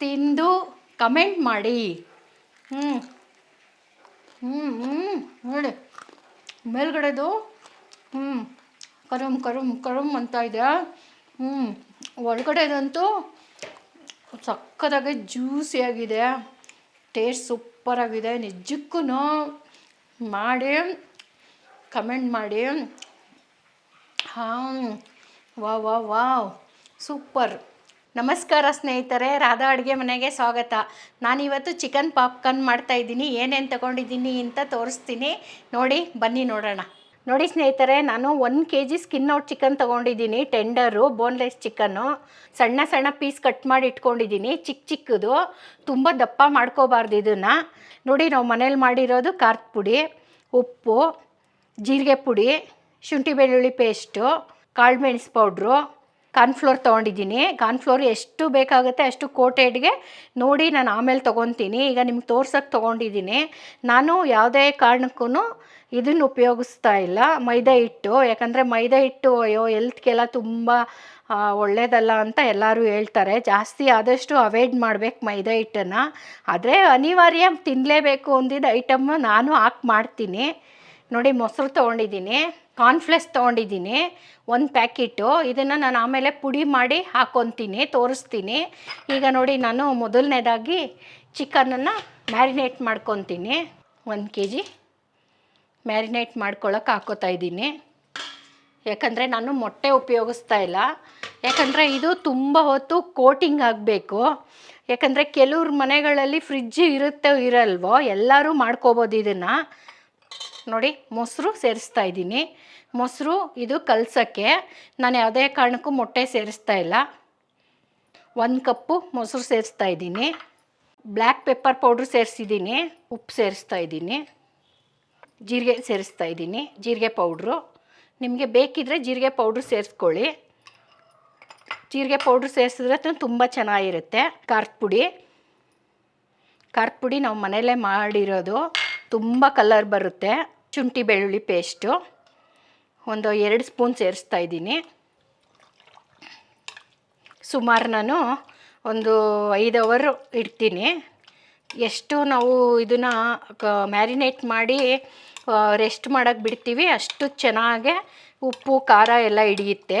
ತಿಂದು ಕಮೆಂಟ್ ಮಾಡಿ. ಹ್ಞೂ ಹ್ಞೂ ಹ್ಞೂ ನೋಡಿ ಮೇಲ್ಗಡೆದು ಹ್ಞೂ ಕರುಮ್ ಕರುಮ್ ಕರುಮ್ ಅಂತ ಇದೆ. ಹ್ಞೂ ಒಳಗಡೆದಂತೂ ಸಕ್ಕತ್ತಾಗಿ ಜ್ಯೂಸಿಯಾಗಿದೆ. ಟೇಸ್ಟ್ ಸೂಪರಾಗಿದೆ. ನಿಜಕ್ಕೂ ಮಾಡಿ, ಕಮೆಂಟ್ ಮಾಡಿ. ಹಾಂ ವಾ ವಾ ವಾವ್, ಸೂಪರ್. ನಮಸ್ಕಾರ ಸ್ನೇಹಿತರೆ, ರಾಧಾ ಅಡುಗೆ ಮನೆಗೆ ಸ್ವಾಗತ. ನಾನಿವತ್ತು ಚಿಕನ್ ಪಾಪ್ಕಾರ್ನ್ ಮಾಡ್ತಾ ಇದ್ದೀನಿ, ಏನೇನು ತಗೊಂಡಿದ್ದೀನಿ ಅಂತ ತೋರಿಸ್ತೀನಿ. ನೋಡಿ, ಬನ್ನಿ ನೋಡೋಣ. ನೋಡಿ ಸ್ನೇಹಿತರೆ, ನಾನು one K G skin out chicken ತೊಗೊಂಡಿದ್ದೀನಿ ಟೆಂಡರು ಬೋನ್ಲೆಸ್ ಚಿಕನ್ನು ಸಣ್ಣ ಸಣ್ಣ ಪೀಸ್ ಕಟ್ ಮಾಡಿ ಇಟ್ಕೊಂಡಿದ್ದೀನಿ ಚಿಕ್ಕ ಚಿಕ್ಕದು. ತುಂಬ ದಪ್ಪ ಮಾಡ್ಕೋಬಾರ್ದು ಇದನ್ನು. ನೋಡಿ, ನಾವು ಮನೇಲಿ ಮಾಡಿರೋದು ಖಾರದ ಪುಡಿ, ಉಪ್ಪು, ಜೀರಿಗೆ ಪುಡಿ, ಶುಂಠಿ ಬೆಳ್ಳುಳ್ಳಿ ಪೇಸ್ಟು ಕಾಳು ಮೆಣಸು ಪೌಡ್ರು ಕಾರ್ನ್ಫ್ಲೋರ್ ತೊಗೊಂಡಿದ್ದೀನಿ. ಕಾರ್ನ್ಫ್ಲೋರ್ ಎಷ್ಟು ಬೇಕಾಗುತ್ತೆ ಅಷ್ಟು ಕೋಟೆಡ್ಗೆ ನೋಡಿ ನಾನು ಆಮೇಲೆ ತೊಗೊತೀನಿ. ಈಗ ನಿಮ್ಗೆ ತೋರ್ಸೋಕ್ಕೆ ತೊಗೊಂಡಿದ್ದೀನಿ. ನಾನು ಯಾವುದೇ ಕಾರಣಕ್ಕೂ ಇದನ್ನು ಉಪಯೋಗಿಸ್ತಾ ಇಲ್ಲ. ಮೈದಾ ಹಿಟ್ಟು. ಯಾಕಂದರೆ ಮೈದಾ ಹಿಟ್ಟು ಅಯ್ಯೋ ಎಲ್ತ್ಗೆಲ್ಲ ತುಂಬ ಒಳ್ಳೆಯದಲ್ಲ ಅಂತ ಎಲ್ಲರೂ ಹೇಳ್ತಾರೆ. ಜಾಸ್ತಿ ಆದಷ್ಟು ಅವಾಯ್ಡ್ ಮಾಡಬೇಕು ಮೈದಾ ಹಿಟ್ಟನ್ನು. ಆದರೆ ಅನಿವಾರ್ಯ ತಿನ್ನಲೇಬೇಕು ಅಂದಿದ್ದ ಐಟಮ್ ನಾನು ಹಾಕಿ ಮಾಡ್ತೀನಿ. ನೋಡಿ ಮೊಸರು ತೊಗೊಂಡಿದ್ದೀನಿ. ಕಾರ್ನ್ಫ್ಲೆಕ್ಸ್ ತೊಗೊಂಡಿದ್ದೀನಿ, ಒಂದು ಪ್ಯಾಕೆಟು. ಇದನ್ನು ನಾನು ಆಮೇಲೆ ಪುಡಿ ಮಾಡಿ ಹಾಕ್ಕೊತೀನಿ ತೋರಿಸ್ತೀನಿ. ಈಗ ನೋಡಿ ನಾನು ಮೊದಲನೇದಾಗಿ ಚಿಕನನ್ನು ಮ್ಯಾರಿನೇಟ್ ಮಾಡ್ಕೊತೀನಿ. ಒಂದು ಕೆ ಜಿ ಮ್ಯಾರಿನೇಟ್ ಮಾಡ್ಕೊಳ್ಳೋಕೆ ಹಾಕೋತಾ ಇದ್ದೀನಿ. ಯಾಕಂದರೆ ನಾನು ಮೊಟ್ಟೆ ಉಪಯೋಗಿಸ್ತಾ ಇಲ್ಲ. ಯಾಕಂದರೆ ಇದು ತುಂಬ ಹೊತ್ತು ಕೋಟಿಂಗ್ ಆಗಬೇಕು. ಯಾಕಂದರೆ ಕೆಲವ್ರ ಮನೆಗಳಲ್ಲಿ ಫ್ರಿಜ್ಜು ಇರುತ್ತೋ ಇರಲ್ವೋ, ಎಲ್ಲರೂ ಮಾಡ್ಕೋಬೋದು ಇದನ್ನು. ನೋಡಿ, ಮೊಸರು ಸೇರಿಸ್ತಾ ಇದ್ದೀನಿ. ಮೊಸರು ಇದು ಕಲ್ಸೋಕ್ಕೆ. ನಾನು ಯಾವುದೇ ಕಾರಣಕ್ಕೂ ಮೊಟ್ಟೆ ಸೇರಿಸ್ತಾ ಇಲ್ಲ. ಒಂದು ಕಪ್ಪು ಮೊಸರು ಸೇರಿಸ್ತಾ ಇದ್ದೀನಿ. ಬ್ಲ್ಯಾಕ್ ಪೆಪ್ಪರ್ ಪೌಡ್ರ್ ಸೇರಿಸಿದ್ದೀನಿ. ಉಪ್ಪು ಸೇರಿಸ್ತಾ ಇದ್ದೀನಿ. ಜೀರಿಗೆ ಸೇರಿಸ್ತಾ ಇದ್ದೀನಿ. ಜೀರಿಗೆ ಪೌಡ್ರು. ನಿಮಗೆ ಬೇಕಿದ್ದರೆ ಜೀರಿಗೆ ಪೌಡ್ರ್ ಸೇರಿಸ್ಕೊಳ್ಳಿ. ಜೀರಿಗೆ ಪೌಡ್ರ್ ಸೇರಿಸಿದ್ರೆ ತುಂಬ ಚೆನ್ನಾಗಿರುತ್ತೆ. ಖಾರದ ಪುಡಿ. ಖಾರದ ಪುಡಿ ನಾವು ಮನೆಯಲ್ಲೇ ಮಾಡಿರೋದು. ತುಂಬ ಕಲರ್ ಬರುತ್ತೆ. ಶುಂಠಿ, ಬೆಳ್ಳುಳ್ಳಿ ಪೇಸ್ಟು ಒಂದು ಎರಡು ಸ್ಪೂನ್ ಸೇರಿಸ್ತಾ ಇದ್ದೀನಿ. ಸುಮಾರು ನಾನು ಒಂದು ಐದು ಅವರು ಇಡ್ತೀನಿ. ಎಷ್ಟು ನಾವು ಇದನ್ನು ಮ್ಯಾರಿನೇಟ್ ಮಾಡಿ ರೆಸ್ಟ್ ಮಾಡೋಕ್ಕೆ ಬಿಡ್ತೀವಿ, ಅಷ್ಟು ಚೆನ್ನಾಗೆ ಉಪ್ಪು, ಖಾರ ಎಲ್ಲ ಹಿಡಿಯುತ್ತೆ.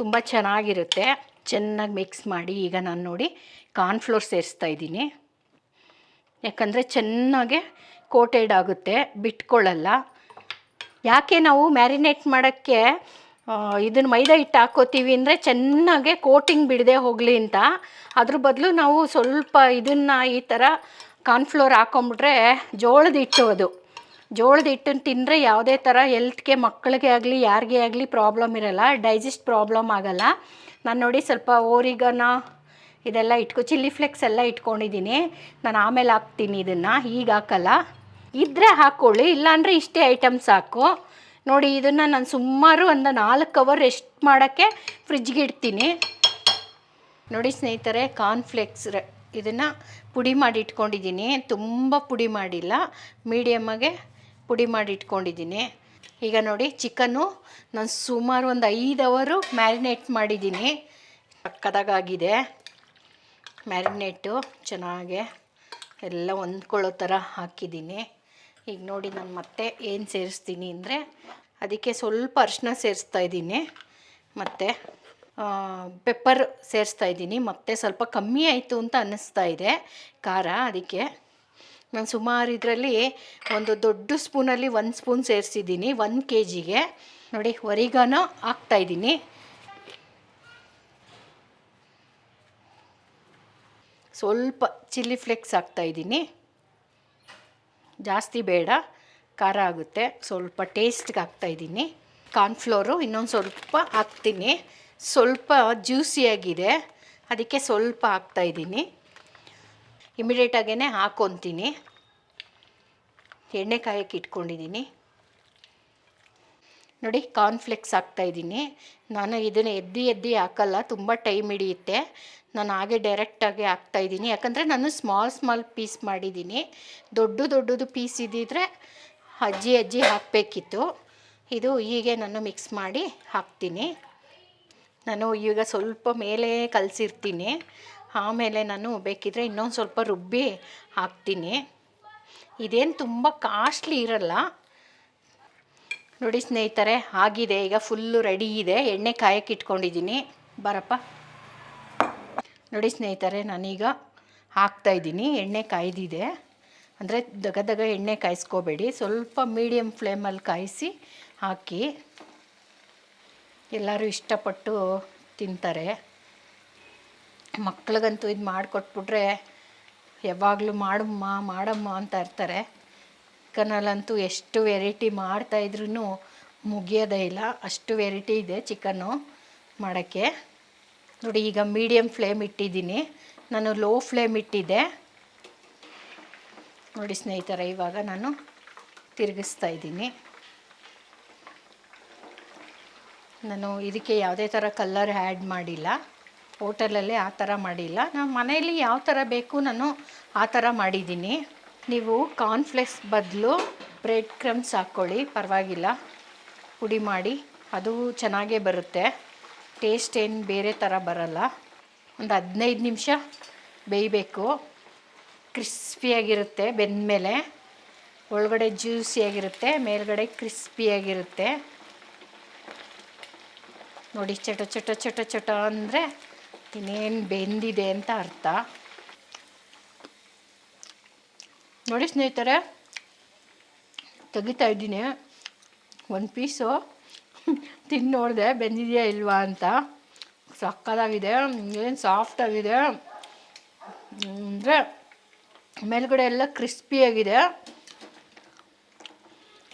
ತುಂಬ ಚೆನ್ನಾಗಿರುತ್ತೆ. ಚೆನ್ನಾಗಿ ಮಿಕ್ಸ್ ಮಾಡಿ ಈಗ ನಾನು ನೋಡಿ ಕಾರ್ನ್ಫ್ಲೋರ್ ಸೇರಿಸ್ತಾ ಇದ್ದೀನಿ. ಯಾಕಂದರೆ ಚೆನ್ನಾಗೆ ಕೋಟೆಡ್ ಆಗುತ್ತೆ ಬಿಟ್ಕೊಳ್ಳಲ್ಲ ಯಾಕೆ ನಾವು ಮ್ಯಾರಿನೇಟ್ ಮಾಡೋಕ್ಕೆ ಇದನ್ನು ಮೈದಾ ಹಿಟ್ಟು ಹಾಕೋತೀವಿ ಅಂದರೆ ಚೆನ್ನಾಗೆ ಕೋಟಿಂಗ್ ಬಿಡದೆ ಹೋಗಲಿ ಅಂತ. ಅದ್ರ ಬದಲು ನಾವು ಸ್ವಲ್ಪ ಇದನ್ನು ಈ ಥರ ಕಾರ್ನ್ಫ್ಲೋರ್ ಹಾಕೊಂಬಿಟ್ರೆ ಜೋಳದ ಹಿಟ್ಟು ಅದು. ಜೋಳದ ಹಿಟ್ಟನ್ನು ತಿಂದರೆ ಯಾವುದೇ ಥರ ಹೆಲ್ತ್ಗೆ ಮಕ್ಕಳಿಗೆ ಆಗಲಿ, ಯಾರಿಗೇ ಆಗಲಿ ಪ್ರಾಬ್ಲಮ್ ಇರಲ್ಲ ಡೈಜೆಸ್ಟ್ ಪ್ರಾಬ್ಲಮ್ ಆಗಲ್ಲ. ನಾನು ನೋಡಿ ಸ್ವಲ್ಪ ಓರಿಗನ ಇದೆಲ್ಲ ಇಟ್ಕೊ ಚಿಲ್ಲಿ ಫ್ಲೆಕ್ಸ್ ಎಲ್ಲ ಇಟ್ಕೊಂಡಿದ್ದೀನಿ. ನಾನು ಆಮೇಲೆ ಹಾಕ್ತೀನಿ ಇದನ್ನು ಈಗ ಹಾಕಲ್ಲ. ಇದ್ದರೆ ಹಾಕ್ಕೊಳ್ಳಿ ಇಲ್ಲಾಂದರೆ ಇಷ್ಟೇ ಐಟಮ್ ಸಾಕು. ನೋಡಿ, ಇದನ್ನು ನಾನು ಸುಮಾರು ಒಂದು ನಾಲ್ಕು ಅವರ್ ರೆಸ್ಟ್ ಮಾಡೋಕ್ಕೆ ಫ್ರಿಜ್ಗೆ ಇಡ್ತೀನಿ. ನೋಡಿ ಸ್ನೇಹಿತರೆ ಕಾರ್ನ್ಫ್ಲೆಕ್ಸ್ ಇದನ್ನು ಪುಡಿ ಮಾಡಿ ಇಟ್ಕೊಂಡಿದ್ದೀನಿ. ತುಂಬ ಪುಡಿ ಮಾಡಿಲ್ಲ ಮೀಡಿಯಮ್ಮಾಗೆ ಪುಡಿ ಮಾಡಿ ಇಟ್ಕೊಂಡಿದ್ದೀನಿ. ಈಗ ನೋಡಿ ಚಿಕನ್ನು ನಾನು ಸುಮಾರು ಒಂದು ಐದು ಅವರು ಮ್ಯಾರಿನೇಟ್ ಮಾಡಿದ್ದೀನಿ. ಸಕ್ಕದಾಗಿದೆ ಮ್ಯಾರಿನೇಟು ಚೆನ್ನಾಗೆ ಎಲ್ಲ ಹೊಂದ್ಕೊಳ್ಳೋ ಥರ ಹಾಕಿದ್ದೀನಿ. ಈಗ ನೋಡಿ ನಾನು ಮತ್ತೆ ಏನು ಸೇರಿಸ್ತೀನಿ ಅಂದರೆ ಅದಕ್ಕೆ ಸ್ವಲ್ಪ ಅರಿಶಿನ ಸೇರಿಸ್ತಾ ಇದ್ದೀನಿ. ಮತ್ತು ಪೆಪ್ಪರ್ ಸೇರಿಸ್ತಾ ಇದ್ದೀನಿ. ಮತ್ತು ಸ್ವಲ್ಪ ಕಮ್ಮಿ ಆಯಿತು ಅಂತ ಅನ್ನಿಸ್ತಾ ಇದೆ ಖಾರ ಅದಕ್ಕೆ. ನಾನು ಸುಮಾರು ಇದರಲ್ಲಿ ಒಂದು ದೊಡ್ಡ ಸ್ಪೂನಲ್ಲಿ ಒಂದು ಸ್ಪೂನ್ ಸೇರಿಸಿದ್ದೀನಿ, ಒಂದು ಕೆ ಜಿಗೆ ನೋಡಿ ಒರಿಗಾನೋ ಹಾಕ್ತಾಯಿದ್ದೀನಿ ಸ್ವಲ್ಪ ಚಿಲ್ಲಿ ಫ್ಲೇಕ್ಸ್ ಹಾಕ್ತಾಯಿದ್ದೀನಿ ಜಾಸ್ತಿ ಬೇಡ, ಖಾರ ಆಗುತ್ತೆ. ಸ್ವಲ್ಪ ಟೇಸ್ಟ್ಗೆ ಹಾಕ್ತಾಯಿದ್ದೀನಿ ಕಾರ್ನ್ಫ್ಲೋರು ಇನ್ನೊಂದು ಸ್ವಲ್ಪ ಹಾಕ್ತೀನಿ. ಸ್ವಲ್ಪ ಜ್ಯೂಸಿಯಾಗಿದೆ ಅದಕ್ಕೆ ಸ್ವಲ್ಪ ಹಾಕ್ತಾಯಿದ್ದೀನಿ ಇಮಿಡಿಯೇಟಾಗೇ ಹಾಕ್ಕೊತೀನಿ ಎಣ್ಣೆ ಕಾಯಕ್ಕೆ ಇಟ್ಕೊಂಡಿದ್ದೀನಿ. ನೋಡಿ ಕಾರ್ನ್ಫ್ಲೆಕ್ಸ್ ಹಾಕ್ತಾಯಿದ್ದೀನಿ ನಾನು ಇದನ್ನು ಎದ್ದು ಎದ್ದು ಹಾಕಲ್ಲ, ತುಂಬ ಟೈಮ್ ಹಿಡಿಯುತ್ತೆ. ನಾನು ಹಾಗೆ ಡೈರೆಕ್ಟಾಗಿ ಹಾಕ್ತಾಯಿದ್ದೀನಿ ಯಾಕಂದರೆ ನಾನು ಸ್ಮಾಲ್ ಸ್ಮಾಲ್ ಪೀಸ್ ಮಾಡಿದ್ದೀನಿ. ದೊಡ್ಡ, ದೊಡ್ಡದು ಪೀಸ್ ಇದ್ದಿದ್ರೆ ಅಜ್ಜಿ ಅಜ್ಜಿ ಹಾಕಬೇಕಿತ್ತು. ಇದು ಹೀಗೆ ನಾನು ಮಿಕ್ಸ್ ಮಾಡಿ ಹಾಕ್ತೀನಿ. ನಾನು ಈಗ ಸ್ವಲ್ಪ ಮೇಲೆ ಕಲಸಿರ್ತೀನಿ. ಆಮೇಲೆ ನಾನು ಬೇಕಿದ್ರೆ ಇನ್ನೊಂದು ಸ್ವಲ್ಪ ರುಬ್ಬಿ ಹಾಕ್ತೀನಿ. ಇದೇನು ತುಂಬ ಕಾಸ್ಟ್ಲಿ ಇರಲ್ಲ. ನೋಡಿ ಸ್ನೇಹಿತರೆ, ಆಗಿದೆ. ಈಗ ಫುಲ್ಲು ರೆಡಿ ಇದೆ. ಎಣ್ಣೆ ಕಾಯಕ್ಕೆ ಇಟ್ಕೊಂಡಿದ್ದೀನಿ. ಬರಪ್ಪ. ನೋಡಿ ಸ್ನೇಹಿತರೆ, ನಾನೀಗ ಹಾಕ್ತಾಯಿದ್ದೀನಿ ಎಣ್ಣೆ ಕಾಯ್ದಿದೆ. ಅಂದರೆ ದಗ ದಗ ಎಣ್ಣೆ ಕಾಯಿಸ್ಕೋಬೇಡಿ. ಸ್ವಲ್ಪ ಮೀಡಿಯಮ್ ಫ್ಲೇಮಲ್ಲಿ ಕಾಯಿಸಿ ಹಾಕಿ ಎಲ್ಲರೂ ಇಷ್ಟಪಟ್ಟು ತಿಂತಾರೆ. ಮಕ್ಳಿಗಂತೂ ಇದು ಮಾಡಿಕೊಟ್ಬಿಟ್ರೆ ಯಾವಾಗಲೂ ಮಾಡಮ್ಮ ಮಾಡಮ್ಮ ಅಂತ ಇರ್ತಾರೆ. ಚಿಕನಲ್ಲಂತೂ ಎಷ್ಟು ವೆರೈಟಿ ಮಾಡ್ತಾಯಿದ್ರೂ ಮುಗಿಯೋದೇ ಇಲ್ಲ. ಅಷ್ಟು ವೆರೈಟಿ ಇದೆ ಚಿಕನ್ನು ಮಾಡೋಕ್ಕೆ. ನೋಡಿ, ಈಗ ಮೀಡಿಯಮ್ ಫ್ಲೇಮ್ ಇಟ್ಟಿದ್ದೀನಿ. ನಾನು ಲೋ ಫ್ಲೇಮ್ ಇಟ್ಟಿದ್ದೆ. ನೋಡಿ ಸ್ನೇಹಿತರೆ, ಇವಾಗ ನಾನು ತಿರುಗಿಸ್ತಾ ಇದ್ದೀನಿ. ನಾನು ಇದಕ್ಕೆ ಯಾವುದೇ ಥರ ಕಲ್ಲರ್ ಆ್ಯಡ್ ಮಾಡಿಲ್ಲ. ಹೋಟೆಲಲ್ಲಿ ಆ ಥರ ಮಾಡಿಲ್ಲ. ನಾವು ಮನೆಯಲ್ಲಿ ಯಾವ ಥರ ಬೇಕು ನಾನು ಆ ಥರ ಮಾಡಿದ್ದೀನಿ. ನೀವು ಕಾರ್ನ್ಫ್ಲೆಕ್ಸ್ ಬದಲು ಬ್ರೆಡ್ ಕ್ರಮ್ಸ್ ಹಾಕ್ಕೊಳ್ಳಿ, ಪರವಾಗಿಲ್ಲ. ಪುಡಿ ಮಾಡಿ, ಅದು ಚೆನ್ನಾಗೇ ಬರುತ್ತೆ. ಟೇಸ್ಟ್ ಏನು ಬೇರೆ ಥರ ಬರಲ್ಲ. ಒಂದು ಹದಿನೈದು ನಿಮಿಷ ಬೇಯಬೇಕು. ಕ್ರಿಸ್ಪಿಯಾಗಿರುತ್ತೆ ಬೆಂದಮೇಲೆ. ಒಳಗಡೆ ಜ್ಯೂಸಿಯಾಗಿರುತ್ತೆ, ಮೇಲ್ಗಡೆ ಕ್ರಿಸ್ಪಿಯಾಗಿರುತ್ತೆ. ನೋಡಿ, ಚಟ ಚಟ ಚಟ ಚಟ ಅಂದರೆ ಇನ್ನೇನು ಬೆಂದಿದೆ ಅಂತ ಅರ್ಥ. ನೋಡಿ ಸ್ನೇಹಿತರೆ, ತೆಗಿತಾ ಇದ್ದೀನಿ. ಒಂದು ಪೀಸು ತಿಂದು ನೋಡಿದೆ, ಬೆಂದಿದೆಯಾ ಇಲ್ವಾ ಅಂತ. ಸಕ್ಕದಾಗಿದೆ ಏನು ಸಾಫ್ಟಾಗಿದೆ ಅಂದರೆ ಮೇಲ್ಗಡೆ ಎಲ್ಲ ಕ್ರಿಸ್ಪಿಯಾಗಿದೆ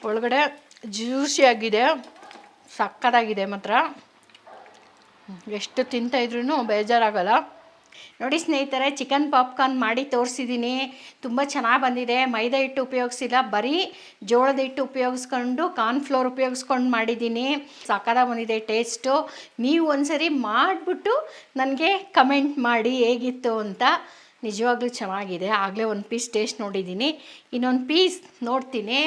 ಒಳಗಡೆ ಜ್ಯೂಸಿಯಾಗಿದೆ ಸಕ್ಕದಾಗಿದೆ ಮಾತ್ರ. ಎಷ್ಟು ತಿಂತಾಯಿದ್ರೂ ಬೇಜಾರಾಗಲ್ಲ. ನೋಡಿ ಸ್ನೇಹಿತರೆ, ಚಿಕನ್ ಪಾಪ್ಕಾರ್ನ್ ಮಾಡಿ ತೋರಿಸಿದ್ದೀನಿ ತುಂಬ ಚೆನ್ನಾಗಿ ಬಂದಿದೆ. ಮೈದಾ ಹಿಟ್ಟು ಉಪಯೋಗಿಸಿಲ್ಲ, ಬರೀ ಜೋಳದ ಹಿಟ್ಟು ಉಪಯೋಗಿಸ್ಕೊಂಡು, ಕಾರ್ನ್ಫ್ಲೋರ್ ಉಪಯೋಗಿಸ್ಕೊಂಡು ಮಾಡಿದ್ದೀನಿ ಸಾಕಾದ ಬಂದಿದೆ ಟೇಸ್ಟು. ನೀವು ಒಂದ್ಸರಿ ಮಾಡಿಬಿಟ್ಟು ನನಗೆ ಕಮೆಂಟ್ ಮಾಡಿ ಹೇಗಿತ್ತು ಅಂತ. ನಿಜವಾಗ್ಲೂ ಚೆನ್ನಾಗಿದೆ. ಆಗಲೇ ಒಂದು ಪೀಸ್ ಟೇಸ್ಟ್ ನೋಡಿದ್ದೀನಿ ಇನ್ನೊಂದು ಪೀಸ್ ನೋಡ್ತೀನಿ.